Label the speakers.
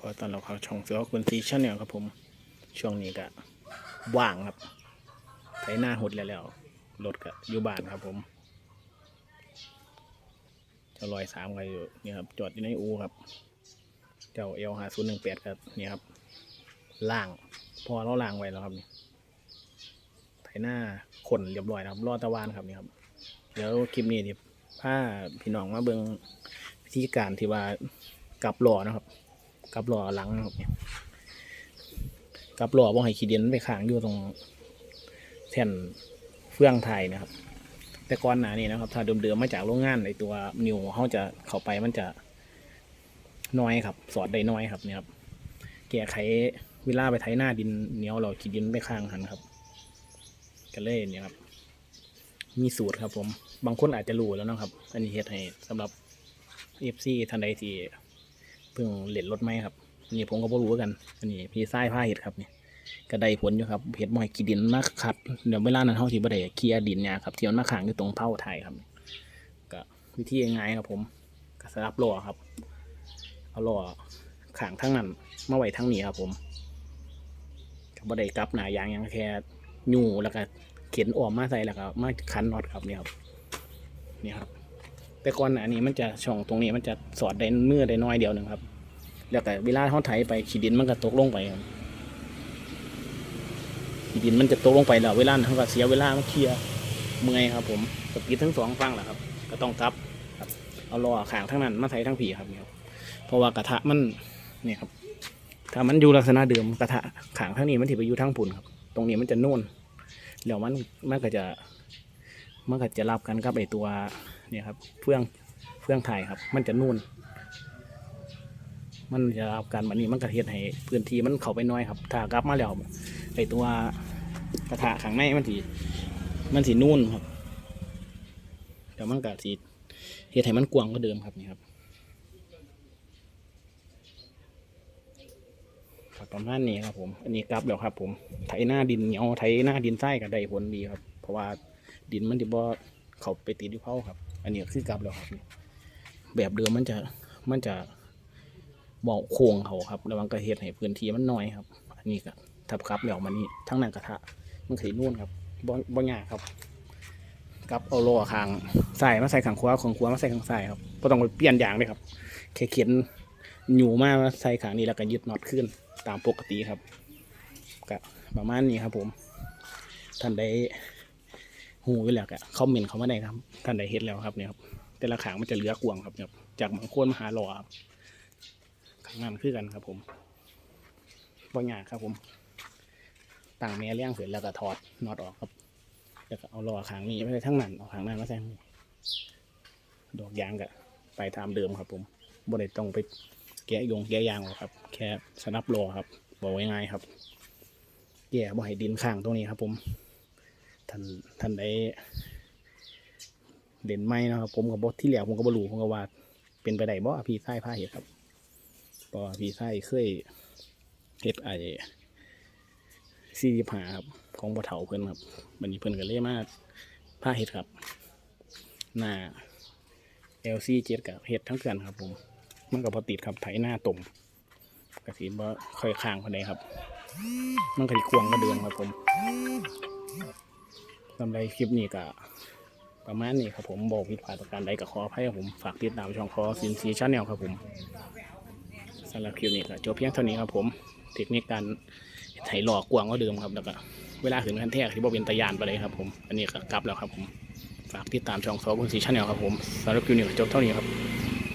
Speaker 1: ก็ตอนเราเข้าช่องเสือคุณซีชั่นเนี่ยครับผม ช่วงนี้ก็ว่างครับไถหน้าหดแล้วแล้วรถก็อยู่บ้านครับผมจ้าลอยสามก็อยู่นี่ครับจอดอยู่ในอูครับ เจ้าเอลหาศูนย์หนึ่งแปดครับนี่ครับล่าง พอเราล่างไว้แล้วครับนี่ไถหน้าขนเรียบร้อยครับรอตะวันครับนี่ครับเดี๋ยวคลิปนี้ที่พาพี่น้องมาเบิงวิธีการที่ว่ากลับล้อนะครับ กับล้อหลังนะครับเนี่ยกับล้อบ่ให้ขี้ดินมันไปค้างอยู่ตรงแท่นเฟื่องไทยนะครับ แต่ก่อนหนานี้นะครับ ถ้าเดิมๆมาจากโรงงานไอตัวนิวเขาจะเข้าไปมันจะน้อยครับ สอดได้น้อยครับเนี่ยครับแก้ไขเวลาไปไถหน้าดินเหนียวเราขี้ดินไปค้างหันครับก็เลยเนี่ยครับ มีสูตรครับผม บางคนอาจจะรู้แล้วนะครับ อันนี้เฮ็ดให้สำหรับ FC ท่านใดที่ เพิ่งเล่นรถไหมครับนี่ผมก็บ่รู้กันอันนี้พี่ทรายผ้าเห็ดครับเนี่ยก็ได้ผลอยู่ครับเห็ดบ่อยขีดินมากขัดเดี๋ยวเวลานั้นเฮาสิบ่ได้เคลียดินเนี่ยครับที่มันมาขังอยู่ตรงเผาไทยครับก็วิธีง่ายๆครับ ผมก็สลับล้อครับ เอาล้อขางทั้งนั้นมาไว้ทั้งนี้ครับ ผมก็บ่ได้กลับหนายางยังแค่ยู่แล้วก็เข็นออกมาใส่แล้วก็มาคันน็อตครับเนี่ยครับนี่ครับ แต่ก่อนหน้านี้มันจะช่องตรงนี้มันจะสอดได้มือได้น้อยเดียวหนึ่งครับ แล้วก็เวลาเขาไถไปขีดินมันก็ตกลงไปครับขีดินมันจะตกลงไปแล้วเวลาเขาก็เสียเวลามาเคลียร์เมื่อยครับ ผมสปีดทั้งสองฝั่งแหละครับ ก็ต้องกลับครับ เอาล้อขางทั้งนั้นมาใส่ทั้งผีครับเนี่ยครับเพราะว่ากระทะมันเนี่ยครับ ถ้ามันอยู่ลักษณะเดิมกระทะขางทั้งนี้มันถือไปอยู่ทั้งปุ่นครับ ตรงนี้มันจะโน่นแล้วมันมันก็จะมันก็จะรับกันกับไอตัว เนี่ยครับเฟื่องเฟื่องไทยครับ มันจะนุ่นมันจะรับการแบบนี้มันกระเทียดให้พื้นที่มันเข้าไปน้อยครับ ถ้ากลับมาแล้วไอตัวกระทะข้างในมันสีมันสีนุ่นครับเดี๋ยวมันก็สีเฮ็ดให้มันกว้างกว่าเดิมครับนี่ครับครับประมาณนี้ครับผม อันนี้กลับแล้วครับ ผมไถหน้าดินเหนียวไถหน้าดินไส้ก็ได้ผลดีครับ เพราะว่าดินมันจะบ่เขาไปติดที่เผาครับ อันนี้คือกลับแล้วครับนี่แบบเดิมมันจะมันจะบอกโค้งเขาครับระวังกระเฮ็ดให้พื้นที่มันน้อยครับ อันนี้ก็ทับกลับแล้วมันนี่ทั้งนั้นกระทะมันขีนู่นครับบ่บ่ยากครับกับเอาล้อคางใส่มาใส่ข้างขวาข้างขวามาใส่ข้างซ้ายครับก็ต้องไปเปลี่ยนอย่างเลยครับแค่เข็นหนูมาใส่ขางนี้แล้วก็ยึดน็อตขึ้นตามปกติครับก็ประมาณนี้ครับผมท่านได้ หูไปแล้วก็คอมเมนต์เขามาได้ครับท่านใดเฮ็ดแล้วครับเนี่ยครับแต่ละขางมันจะเหลือกวงครับเนี่ยจากบางโคนมาหาหล่อครับข้างนั้นคือกันครับ ผมบ่ยากครับผมตั้งแม่เลี้ยงเสร็จแล้วก็ถอดน็อตออกครับแล้วก็เอาหล่อขางนี้ไม่ได้ทั้งนั้นเอาขางนั้นมาใส่งดอกยางก็ไปตามเดิมครับ ผมบ่ได้ต้องไปแกะยงแกะยางหรอกครับ แค่สนับหล่อครับ บอกไว้ง่ายครับแย่บ่ให้ดินข้างตรงนี้ครับ ผม ท่านท่านได้เด่นไม้นาะครับผมกับบทที่เหลียวผมก็บรู้ผมก็ว่าเป็นไปได้บ่พี่ไส้ผ้าเห็ดครับเพราะพี่ไส้เคยเห็ดไอ้สี่ผาครับของบ่เถาเพิ่อนครับบันนี้เพิ่อนก็เลยมากผ้าเห็ดครับ หน้า LC เจ็ดกับเห็ดทั้งเกินครับ ผมมันก็พอติดครับไถหน้าตุ่มกระสีบ่ค่อยค้างคนใดครับ มันก็สิควงกระเดืองครับผม สำหรับคลิปนี้ก็ประมาณนี้ครับผมบอกผิดพลาดประการใดก็ขออภัยครับผมฝากติดตามช่องคอสินซีชาแนลครับผมสำหรับคลิปนี้ก็จบเพียงเท่านี้ครับผมเทคนิคการไถหลอกกวางก็เดิมครับแล้วก็เวลาขึ้นคันแทกที่บ่เป็นตะยานไปเลยครับผมอันนี้ก็กลับแล้วครับผมฝากติดตามช่องคอสินซีชาแนลครับผมสำหรับคลิปนี้ก็จบเท่านี้ครับ